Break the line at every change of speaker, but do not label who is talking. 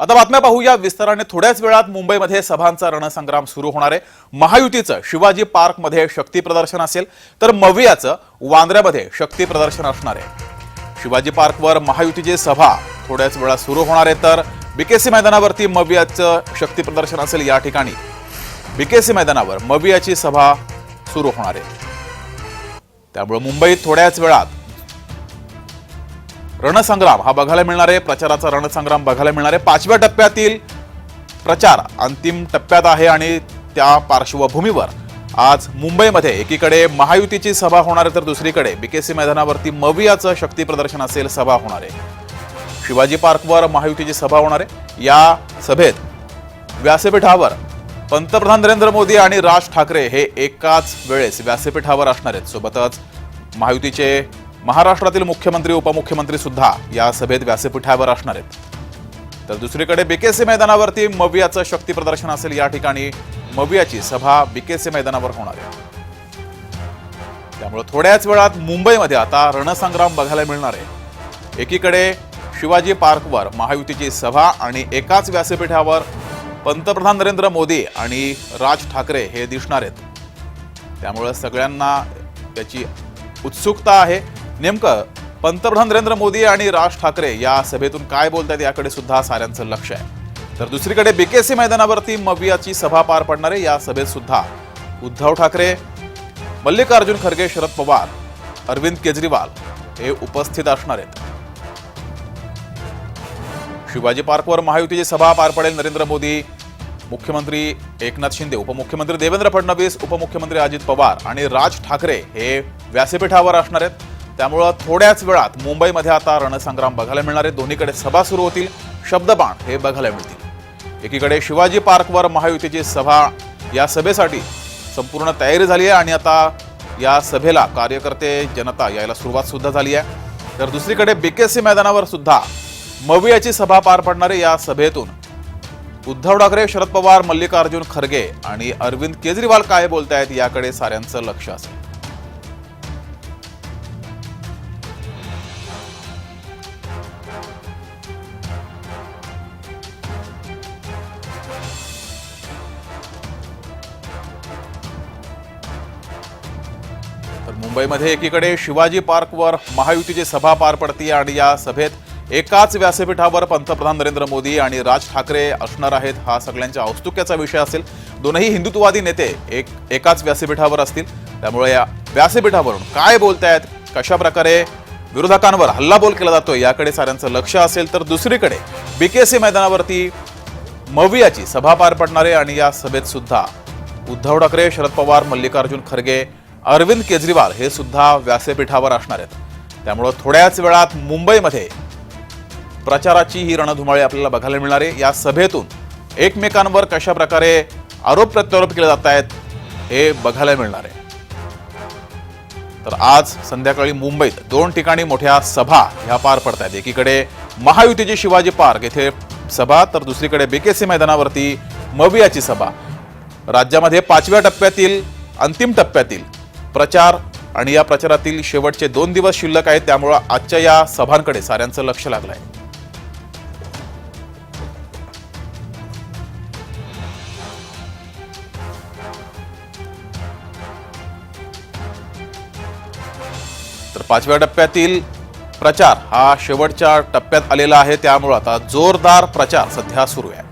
आता बातम्या पाहूया. विस्ताराने थोड्याच वेळात मुंबईमध्ये सभांचा रणसंग्राम सुरू होणार आहे. महायुतीचं शिवाजी पार्कमध्ये शक्ती प्रदर्शन असेल तर मवियाचं वांद्र्यामध्ये शक्ती प्रदर्शन असणार आहे. शिवाजी पार्कवर महायुतीची सभा थोड्याच वेळात सुरू होणार आहे तर बीकेसी मैदानावरती मवियाचं शक्ती प्रदर्शन असेल या ठिकाणी. बीकेसी मैदानावर मवियाची सभा सुरू होणार आहे. त्यामुळे मुंबईत थोड्याच वेळात रणसंग्राम हा बघायला मिळणार आहे. प्रचाराचा रणसंग्राम बघायला मिळणार आहे. पाचव्या टप्प्यातील प्रचार अंतिम टप्प्यात आहे आणि त्या पार्श्वभूमीवर आज मुंबईमध्ये एकीकडे महायुतीची सभा होणार आहे तर दुसरीकडे बीकेसी मैदानावरती मवियाचं शक्ती प्रदर्शन असेल सभा होणार आहे. शिवाजी पार्कवर महायुतीची सभा होणार आहे. या सभेत व्यासपीठावर पंतप्रधान नरेंद्र मोदी आणि राज ठाकरे हे एकाच वेळेस व्यासपीठावर असणार आहेत. सोबतच महायुतीचे महाराष्ट्रातील मुख्यमंत्री उपमुख्यमंत्री सुद्धा या सभेत व्यासपीठावर असणार आहेत. तर दुसरीकडे बीकेसी मैदानावरती मवियाचं शक्ती प्रदर्शन असेल या ठिकाणी. मवियाची सभा बीकेसी मैदानावर होणार आहे. त्यामुळे थोड्याच वेळात मुंबईमध्ये आता रणसंग्राम बघायला मिळणार आहे. एकीकडे शिवाजी पार्कवर महायुतीची सभा आणि एकाच व्यासपीठावर पंतप्रधान नरेंद्र मोदी आणि राज ठाकरे हे दिसणार आहेत. त्यामुळं सगळ्यांना त्याची उत्सुकता आहे. नेमकं पंतप्रधान नरेंद्र मोदी आणि राज ठाकरे या सभेतून काय बोलतात याकडे सुद्धा साऱ्यांचं लक्ष आहे. तर दुसरीकडे बीकेसी मैदानावरती मवियाची सभा पार पडणारे या सभेत सुद्धा उद्धव ठाकरे मल्लिकार्जुन खरगे शरद पवार अरविंद केजरीवाल हे उपस्थित असणार आहेत. शिवाजी पार्कवर महायुतीची सभा पार पडेल नरेंद्र मोदी मुख्यमंत्री एकनाथ शिंदे उपमुख्यमंत्री देवेंद्र फडणवीस उपमुख्यमंत्री अजित पवार आणि राज ठाकरे हे व्यासपीठावर असणार आहेत. त्यामुळं थोड्याच वेळात मुंबईमध्ये आता रणसंग्राम बघायला मिळणार आहे दोन्हीकडे सभा सुरू होतील. शब्दबाण हे बघायला मिळतील. एकीकडे शिवाजी पार्कवर महायुतीची सभा या सभेसाठी संपूर्ण तयारी झाली आहे आणि आता या सभेला कार्यकर्ते जनता यायला सुरुवात सुद्धा झाली आहे. तर दुसरीकडे बीकेसी मैदानावर सुद्धा मवियाची सभा पार पडणार आहे. या सभेतून उद्धव ठाकरे शरद पवार मल्लिकार्जुन खरगे आणि अरविंद केजरीवाल काय बोलतायत याकडे साऱ्यांचं लक्ष असेल. मुंबईमध्ये एकीकडे शिवाजी पार्कवर महायुतीची सभा पार पडते आणि या सभेत एकाच व्यासपीठावर पंतप्रधान नरेंद्र मोदी आणि राज ठाकरे असणार आहेत हा सगळ्यांच्या औत्सुक्याचा विषय असेल. दोनही हिंदुत्ववादी नेते एक एकाच व्यासपीठावर असतील. त्यामुळे या व्यासपीठावरून काय बोलतायत कशा प्रकारे विरोधकांवर हल्लाबोल केला जातोय याकडे साऱ्यांचं लक्ष असेल तर दुसरीकडे बीकेसी मैदानावरती मवियाची सभा पार पडणार आहे आणि या सभेत सुद्धा उद्धव ठाकरे शरद पवार मल्लिकार्जुन खरगे अरविंद केजरीवाल हे सुद्धा व्यासपीठावर असणार आहेत. त्यामुळं थोड्याच वेळात मुंबईमध्ये प्रचाराची ही रणधुमाळी आपल्याला बघायला मिळणार आहे. या सभेतून एकमेकांवर कशा प्रकारे आरोप प्रत्यारोप केले जात आहेत हे बघायला मिळणार आहे. तर आज संध्याकाळी मुंबईत दोन ठिकाणी मोठ्या सभा ह्या पार पडत आहेत. एकीकडे महायुतीची शिवाजी पार्क येथे सभा तर दुसरीकडे बीकेसी मैदानावरती मवियाची सभा. राज्यामध्ये पाचव्या टप्प्यातील अंतिम टप्प्यातील प्रचार आणि या प्रचारातील शेवटचे दोन दिवस शिल्लक आहेत त्यामुळं आजच्या या सभांकडे साऱ्यांचं लक्ष लागलं आहे तर पाचव्या टप्प्यातील प्रचार हा शेवटच्या टप्प्यात आलेला आहे त्यामुळं आता जोरदार प्रचार सध्या सुरू आहे.